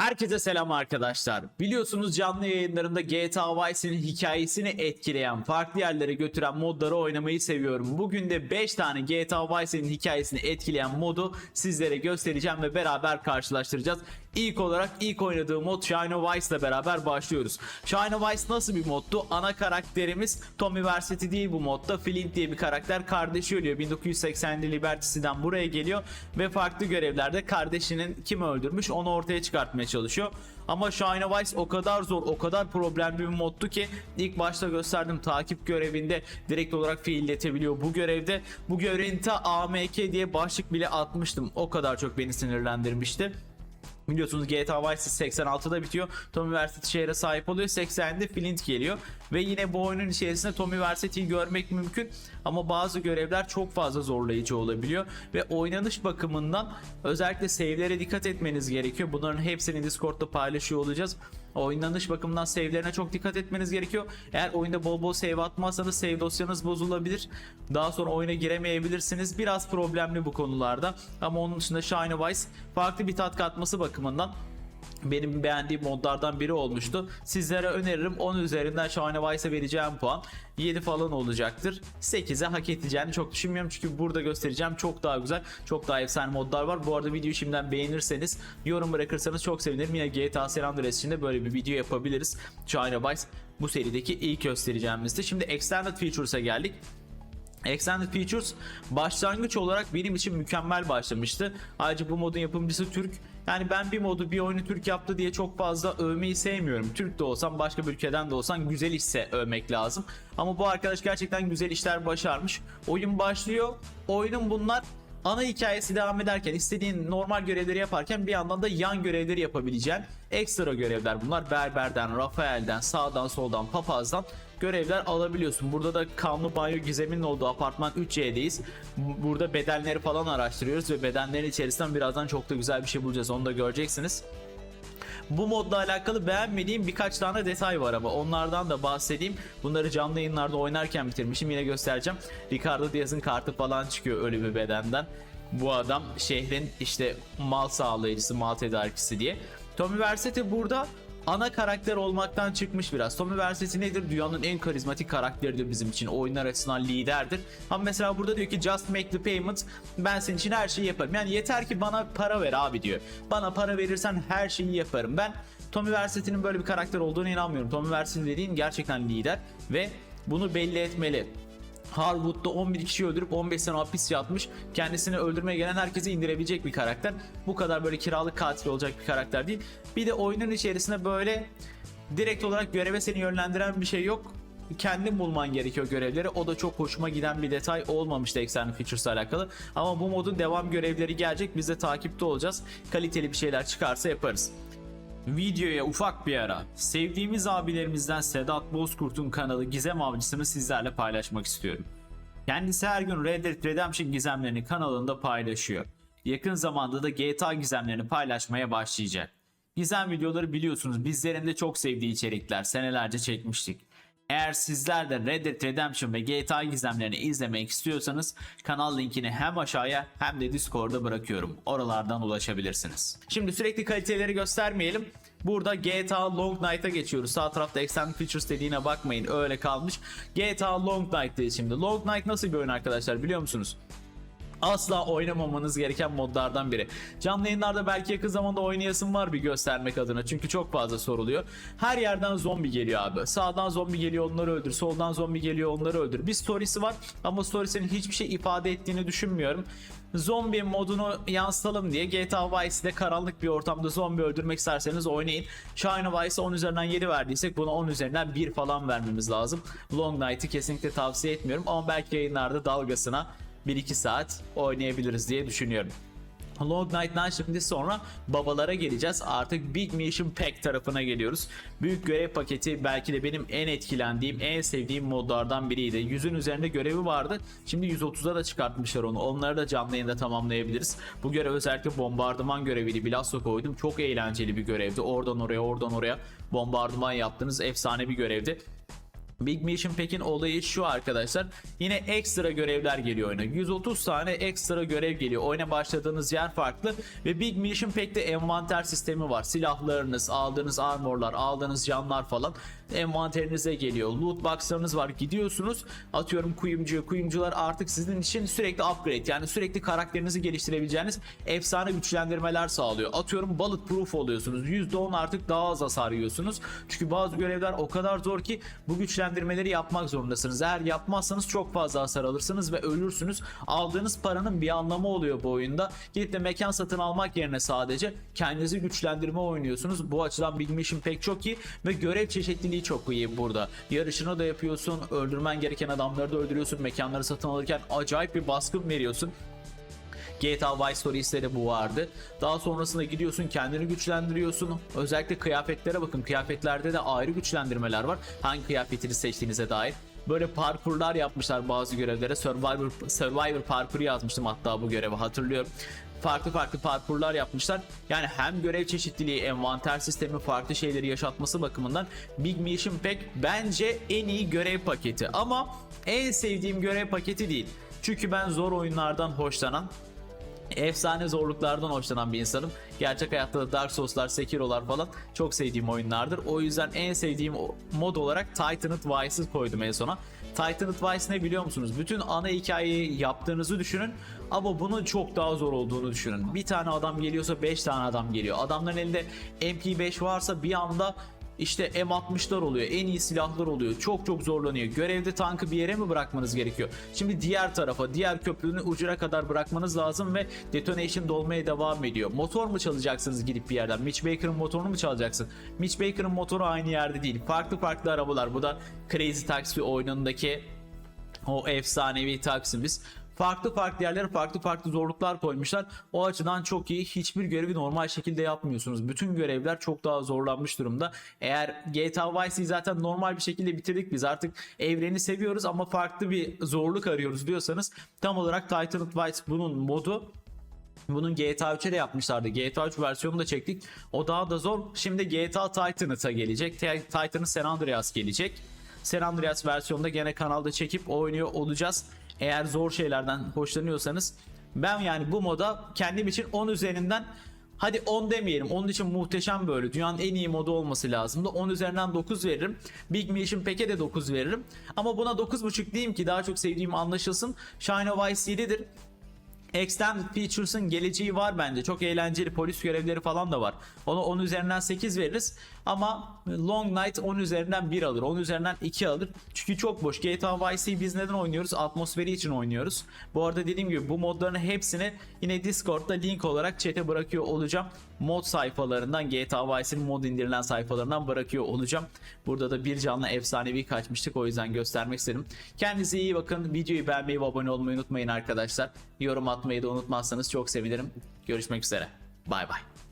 Herkese selam arkadaşlar. Biliyorsunuz canlı yayınlarımda GTA Vice'nin hikayesini etkileyen, farklı yerlere götüren modları oynamayı seviyorum. Bugün de 5 tane GTA Vice'nin hikayesini etkileyen modu sizlere göstereceğim ve beraber karşılaştıracağız. İlk olarak ilk oynadığım mod Shine of Vice ile beraber başlıyoruz. Shine of Vice nasıl bir moddu? Ana karakterimiz Tommy Vercetti değil bu modda. Flint diye bir karakter kardeşi ölüyor. 1980'li Liberty'den buraya geliyor ve farklı görevlerde kardeşinin kim öldürmüş onu ortaya çıkartmaya çalışıyor. Ama Shine of Vice o kadar zor, o kadar problemli bir moddu ki ilk başta gösterdim takip görevinde direkt olarak fiilletebiliyor bu görevde. Bu görevinde AMK diye başlık bile atmıştım. O kadar çok beni sinirlendirmişti. Biliyorsunuz GTA Vice City 86'da bitiyor. Tommy Vercetti şehre sahip oluyor. 80'de Flint geliyor. Ve yine bu oyunun içerisinde Tommy Vercetti'yi görmek mümkün. Ama bazı görevler çok fazla zorlayıcı olabiliyor. Ve oynanış bakımından özellikle save'lere dikkat etmeniz gerekiyor. Bunların hepsini Discord'da paylaşıyor olacağız. Oynanış bakımından save'lerine çok dikkat etmeniz gerekiyor. Eğer oyunda bol bol save atmazsanız save dosyanız bozulabilir. Daha sonra oyuna giremeyebilirsiniz. Biraz problemli bu konularda. Ama onun dışında Shine Vice farklı bir tat katması bakımından benim beğendiğim modlardan biri olmuştu. Sizlere öneririm. 10 üzerinden Shine Vice'e vereceğim puan 7 falan olacaktır. 8'e hak edeceğini çok düşünmüyorum. Çünkü burada göstereceğim çok daha güzel, çok daha efsane modlar var. Bu arada videoyu şimdiden beğenirseniz, yorum bırakırsanız çok sevinirim. Yine GTA San Andreas için de böyle bir video yapabiliriz. Shine Vice bu serideki ilk göstereceğimizdi. Şimdi Extended Features'a geldik. Extended Features başlangıç olarak benim için mükemmel başlamıştı. Ayrıca bu modun yapımcısı Türk. Yani ben bir modu bir oyunu Türk yaptı diye çok fazla övmeyi sevmiyorum. Türk de olsam başka bir ülkeden de olsan güzel işse övmek lazım. Ama bu arkadaş gerçekten güzel işler başarmış. Oyun başlıyor. Oyunun bunlar ana hikayesi devam ederken istediğin normal görevleri yaparken bir yandan da yan görevleri yapabileceğin ekstra görevler bunlar. Berberden, Rafael'den, sağdan soldan, papazdan görevler alabiliyorsun. Burada da kanlı banyo gizeminin olduğu apartman 3C'deyiz. Bu- Burada bedenleri falan araştırıyoruz ve bedenlerin içerisinden birazdan çok da güzel bir şey bulacağız. Onu da göreceksiniz. Bu modla alakalı beğenmediğim birkaç tane detay var ama onlardan da bahsedeyim. Bunları canlı yayınlarda oynarken bitirmişim yine göstereceğim. Ricardo Diaz'ın kartı falan çıkıyor ölü bir bedenden. Bu adam şehrin işte mal sağlayıcısı, mal tedarikçisi diye. Tommy Vercetti burada ana karakter olmaktan çıkmış biraz. Tommy Vercetti nedir? Dünyanın en karizmatik karakteridir bizim için. Oyunlar açısından liderdir. Ama mesela burada diyor ki just make the payment. Ben senin için her şeyi yaparım. Yani yeter ki bana para ver abi diyor. Bana para verirsen her şeyi yaparım. Ben Tommy Vercetti'nin böyle bir karakter olduğunu inanmıyorum. Tommy Vercetti dediğin gerçekten lider ve bunu belli etmeli. Harwood'da 11 kişi öldürüp 15 sene hapis yatmış. Kendisini öldürmeye gelen herkesi indirebilecek bir karakter. Bu kadar böyle kiralık katil olacak bir karakter değil. Bir de oyunun içerisinde böyle direkt olarak göreve seni yönlendiren bir şey yok. Kendin bulman gerekiyor görevleri. O da çok hoşuma giden bir detay olmamıştı Extended Features alakalı. Ama bu modun devam görevleri gelecek. Biz de takipte olacağız. Kaliteli bir şeyler çıkarsa yaparız. Videoya ufak bir ara. Sevdiğimiz abilerimizden Sedat Bozkurt'un kanalı Gizem Avcısı'nı sizlerle paylaşmak istiyorum. Kendisi her gün Red Dead Redemption gizemlerini kanalında paylaşıyor. Yakın zamanda da GTA gizemlerini paylaşmaya başlayacak. Gizem videoları biliyorsunuz bizlerin de çok sevdiği içerikler senelerce çekmiştik. Eğer sizler de Red Dead Redemption ve GTA gizemlerini izlemek istiyorsanız kanal linkini hem aşağıya hem de Discord'da bırakıyorum. Oralardan ulaşabilirsiniz. Şimdi sürekli kaliteleri göstermeyelim. Burada GTA Long Night'a geçiyoruz. Sağ tarafta Extended Features dediğine bakmayın öyle kalmış. GTA Long Night'tayız şimdi. Long Night nasıl bir oyun arkadaşlar biliyor musunuz? Asla oynamamanız gereken modlardan biri. Canlı yayınlarda belki yakın zamanda oynayasım var bir göstermek adına. Çünkü çok fazla soruluyor. Her yerden zombi geliyor abi. Sağdan zombi geliyor onları öldür. Soldan zombi geliyor onları öldür. Bir storiesi var ama storiesinin hiçbir şey ifade ettiğini düşünmüyorum. Zombi modunu yansıtalım diye GTA Vice'de karanlık bir ortamda zombi öldürmek isterseniz oynayın. Shine Vice'e 10 üzerinden 7 verdiysek buna 10 üzerinden 1 falan vermemiz lazım. Long Night'ı kesinlikle tavsiye etmiyorum ama belki yayınlarda dalgasına 1-2 saat oynayabiliriz diye düşünüyorum. Long Night'dan şimdi sonra babalara geleceğiz. Artık Big Mission Pack tarafına geliyoruz. Büyük görev paketi belki de benim en etkilendiğim, en sevdiğim modlardan biriydi. 100'ün üzerinde görevi vardı. Şimdi 130'a da çıkartmışlar onu. Onları da canlı yayında tamamlayabiliriz. Bu görev özellikle bombardıman göreviydi. Bilhassa koydum. Çok eğlenceli bir görevdi. Oradan oraya, oradan oraya bombardıman yaptığınız efsane bir görevdi. Big Mission Pack'in olayı şu arkadaşlar. Yine ekstra görevler geliyor oyuna. 130 tane ekstra görev geliyor. Oyuna başladığınız yer farklı ve Big Mission Pack'te envanter sistemi var. Silahlarınız, aldığınız armorlar, aldığınız canlar falan envanterinize geliyor. Loot box'larınız var. Gidiyorsunuz. Atıyorum kuyumcu, kuyumcular artık sizin için sürekli upgrade yani sürekli karakterinizi geliştirebileceğiniz efsane güçlendirmeler sağlıyor. Atıyorum bulletproof oluyorsunuz. %10 artık daha az hasar yiyorsunuz. Çünkü bazı görevler o kadar zor ki bu güçlendirmeleri yapmak zorundasınız. Eğer yapmazsanız çok fazla hasar alırsınız ve ölürsünüz. Aldığınız paranın bir anlamı oluyor bu oyunda. Gidip de mekan satın almak yerine sadece kendinizi güçlendirme oynuyorsunuz. Bu açıdan Big pek çok iyi ve görev çeşitliliği çok iyi burada. Yarışını da yapıyorsun, öldürmen gereken adamları da öldürüyorsun, mekanları satın alırken acayip bir baskın veriyorsun. GTA Vice Stories'te de bu vardı. Daha sonrasında gidiyorsun kendini güçlendiriyorsun. Özellikle kıyafetlere bakın. Kıyafetlerde de ayrı güçlendirmeler var. Hangi kıyafetini seçtiğinize dair. Böyle parkurlar yapmışlar bazı görevlere. Survivor, Survivor parkuru yazmıştım hatta bu görevi hatırlıyorum. Farklı farklı parkurlar yapmışlar. Yani hem görev çeşitliliği, envanter sistemi, farklı şeyleri yaşatması bakımından Big Mission Pack bence en iyi görev paketi. Ama en sevdiğim görev paketi değil. Çünkü ben zor oyunlardan hoşlanan efsane zorluklardan hoşlanan bir insanım. Gerçek hayatta da Dark Souls'lar, Sekiro'lar falan çok sevdiğim oyunlardır. O yüzden en sevdiğim mod olarak Titaned Vice'ı koydum en sona. Titaned Vice ne biliyor musunuz? Bütün ana hikayeyi yaptığınızı düşünün ama bunun çok daha zor olduğunu düşünün. Bir tane adam geliyorsa 5 tane adam geliyor. Adamların elinde MP5 varsa bir anda işte M60'lar oluyor. En iyi silahlar oluyor. Çok çok zorlanıyor. Görevde tankı bir yere mi bırakmanız gerekiyor? Şimdi diğer tarafa, diğer köprünün ucuna kadar bırakmanız lazım ve detonation dolmaya devam ediyor. Motor mu çalacaksınız gidip bir yerden? Mitch Baker'ın motorunu mu çalacaksın? Mitch Baker'ın motoru aynı yerde değil. Farklı farklı arabalar. Bu da Crazy Taxi oyunundaki o efsanevi taksimiz. Farklı farklı yerlere farklı farklı zorluklar koymuşlar. O açıdan çok iyi. Hiçbir görevi normal şekilde yapmıyorsunuz. Bütün görevler çok daha zorlanmış durumda. Eğer GTA Vice'yi zaten normal bir şekilde bitirdik biz. Artık evreni seviyoruz ama farklı bir zorluk arıyoruz diyorsanız tam olarak Titaned Vice bunun modu bunun GTA 3'e de yapmışlardı. GTA 3 versiyonunu da çektik. O daha da zor. Şimdi GTA Titaned'a gelecek. T- Titaned San Andreas gelecek. San Andreas versiyonunda gene kanalda çekip oynuyor olacağız. Eğer zor şeylerden hoşlanıyorsanız ben yani bu moda kendim için 10 üzerinden Hadi 10 demeyelim. Onun için muhteşem böyle. Dünyanın en iyi modu olması lazımdı. 10 üzerinden 9 veririm. Big Mission Pack'e de 9 veririm. Ama buna 9.5 diyeyim ki daha çok sevdiğim anlaşılsın. Shine of Vice 7'dir. Extended Features'ın geleceği var bence. Çok eğlenceli polis görevleri falan da var. Ona 10 üzerinden 8 veririz. Ama Long Night 10 üzerinden 1 alır. 10 üzerinden 2 alır. Çünkü çok boş. GTA Vice'yi biz neden oynuyoruz? Atmosferi için oynuyoruz. Bu arada dediğim gibi bu modların hepsini yine Discord'da link olarak chat'e bırakıyor olacağım. Mod sayfalarından GTA Vice'in mod indirilen sayfalarından bırakıyor olacağım. Burada da bir canlı efsanevi kaçmıştık. O yüzden göstermek istedim. Kendinize iyi bakın. Videoyu beğenmeyi ve abone olmayı unutmayın arkadaşlar. Yorum atmayı da unutmazsanız çok sevinirim. Görüşmek üzere. Bay bay.